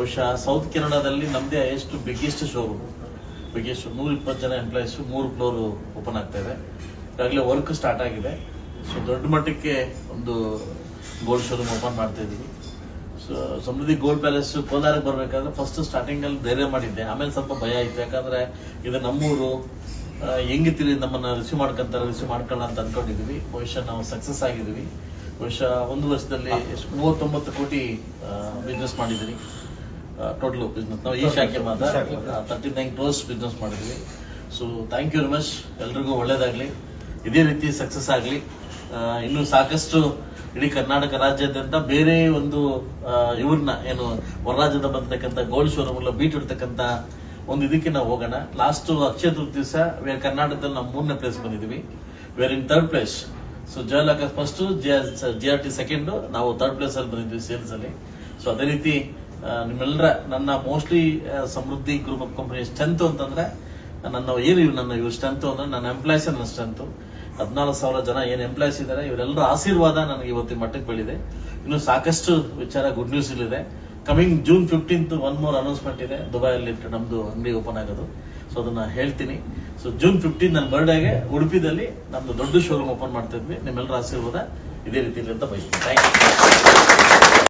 ಬಹುಶಃ ಸೌತ್ ಕೆನಡಾದಲ್ಲಿ ನಮ್ಮದೇ ಎಷ್ಟು ಬಿಗ್ಗೆಸ್ಟ್ ಶೋರೂಮ್ ಬಿಗ್ಗೆಸ್ಟ್ ನೂರ ಇಪ್ಪತ್ತು ಜನ ಎಂಪ್ಲಾಯೀಸ್ ಮೂರು ಫ್ಲೋರ್ ಓಪನ್ ಆಗ್ತಾ ಇದೆ. ಈಗಾಗಲೇ ವರ್ಕ್ ಸ್ಟಾರ್ಟ್ ಆಗಿದೆ. ಸೊ ದೊಡ್ಡ ಮಟ್ಟಕ್ಕೆ ಒಂದು ಗೋಲ್ಡ್ ಶೋರೂಮ್ ಓಪನ್ ಮಾಡ್ತಾ ಇದೀವಿ. ಸೊ ಸಮೃದ್ಧಿ ಗೋಲ್ಡ್ ಪ್ಯಾಲೇಸ್ ಕೋಲಾರಕ್ಕೆ ಬರಬೇಕಾದ್ರೆ ಫಸ್ಟ್ ಸ್ಟಾರ್ಟಿಂಗ್ ಅಲ್ಲಿ ಧೈರ್ಯ ಮಾಡಿದ್ದೆ. ಆಮೇಲೆ ಸ್ವಲ್ಪ ಭಯ ಆಯ್ತು. ಯಾಕಂದ್ರೆ ಇದು ನಮ್ಮೂರು ಹೆಂಗಿತ್ತೀರಿ ನಮ್ಮನ್ನ ರಿಸೀವ್ ಮಾಡ್ಕೊಂತಾರೆ ರಿಸೀವ್ ಮಾಡ್ಕೊಳ್ಳ ಅಂತ ಅನ್ಕೊಂಡಿದೀವಿ. ಬಹುಶಃ ನಾವು ಸಕ್ಸಸ್ ಆಗಿದ್ವಿ. ಬಹುಶಃ ಒಂದು ವರ್ಷದಲ್ಲಿ ಎಷ್ಟು, ಮೂವತ್ತೊಂಬತ್ತು ಕೋಟಿ ಬಿಸ್ನೆಸ್ ಮಾಡಿದೀವಿ. ಟೋಟಲ್ ಬಿಸ್ನೆಸ್ ನಾವು ಈ ಶಾಖೆ ಮಾತ್ರ ತರ್ಟಿ ನೈನ್ ಕ್ರೋಸ್ ಬಿಸ್ನೆಸ್ ಮಾಡಿದ್ವಿ. So thank you very much ಎಲ್ರಿಗೂ ಒಳ್ಳೇದಾಗ್ಲಿ. ಇದೇ ರೀತಿ ಸಕ್ಸಸ್ ಆಗಲಿ. ಇನ್ನು ಸಾಕಷ್ಟು ಇಡೀ ಕರ್ನಾಟಕ ರಾಜ್ಯಾದ್ಯಂತ ಬೇರೆ ಒಂದು ಇವ್ರನ್ನ ಏನು ಹೊರ ರಾಜ್ಯದ ಬಂದಿರ್ತಕ್ಕಂಥ ಗೋಲ್ಡ್ ಶೋರೂಮ್ ಎಲ್ಲ ಬೀಟ್ ಇಡ್ತಕ್ಕಂಥ ಒಂದು ಇದಕ್ಕೆ ನಾವು ಹೋಗೋಣ. ಲಾಸ್ಟ್ ಅಕ್ಷಯ ದಿವಸ ವೇರ್ ಕರ್ನಾಟಕದಲ್ಲಿ ನಾವು ಮೂರನೇ ಪ್ಲೇಸ್ ಬಂದಿದ್ವಿ where in third place so ಜಯಲಕ first G R T second ನಾವು ಥರ್ಡ್ ಪ್ಲೇಸ್ ಅಲ್ಲಿ ಬಂದಿದ್ವಿ ಸೇಲ್ಸ್ ಅಲ್ಲಿ. ಸೊ ಅದೇ ರೀತಿ ನಿಮ್ಮೆಲ್ಲರ ನನ್ನ mostly Samruddhi group of company strength ಅಂತಂದ್ರೆ, ನನ್ನ ಏನು ನನ್ನ ಇವ್ರ ಸ್ಟ್ರೆಂತ್ ಅಂದ್ರೆ ನನ್ನ ಎಂಪ್ಲಾಯ್ಸ್ ನನ್ನ ಸ್ಟ್ರೆಂತ್ ಹದಿನಾಲ್ಕು ಸಾವಿರ ಜನ ಏನು ಎಂಪ್ಲಾಯ್ಸ್ ಇದ್ದಾರೆ ಇವರೆಲ್ಲರ ಆಶೀರ್ವಾದ ನನಗೆ ಇವತ್ತಿನ ಮಟ್ಟಕ್ಕೆ ಬೆಳಿದೆ. ಇನ್ನು ಸಾಕಷ್ಟು ವಿಚಾರ ಗುಡ್ ನ್ಯೂಸ್ ಇಲ್ಲಿದೆ. Coming June fifteenth one more announcement ಇದೆ. ದುಬೈಯಲ್ಲಿ ನಮ್ದು ಅಂಗಡಿ ಓಪನ್ ಆಗೋದು. ಸೊ ಅದನ್ನ ಹೇಳ್ತೀನಿ. ಸೊ ಜೂನ್ ಫಿಫ್ಟೀನ್ ನನ್ನ ಬರ್ಡೇಗೆ ಉಡುಪಿದಲ್ಲಿ ನಮ್ದು ದೊಡ್ಡ ಶೋರೂಮ್ ಓಪನ್ ಮಾಡ್ತಿದ್ವಿ ನಿಮ್ಮೆಲ್ಲರ ಆಶೀರ್ವಾದ ಇದೇ ರೀತಿಯಲ್ಲಿ ಅಂತ ಬಯಸ್ತೀನಿ. Thank you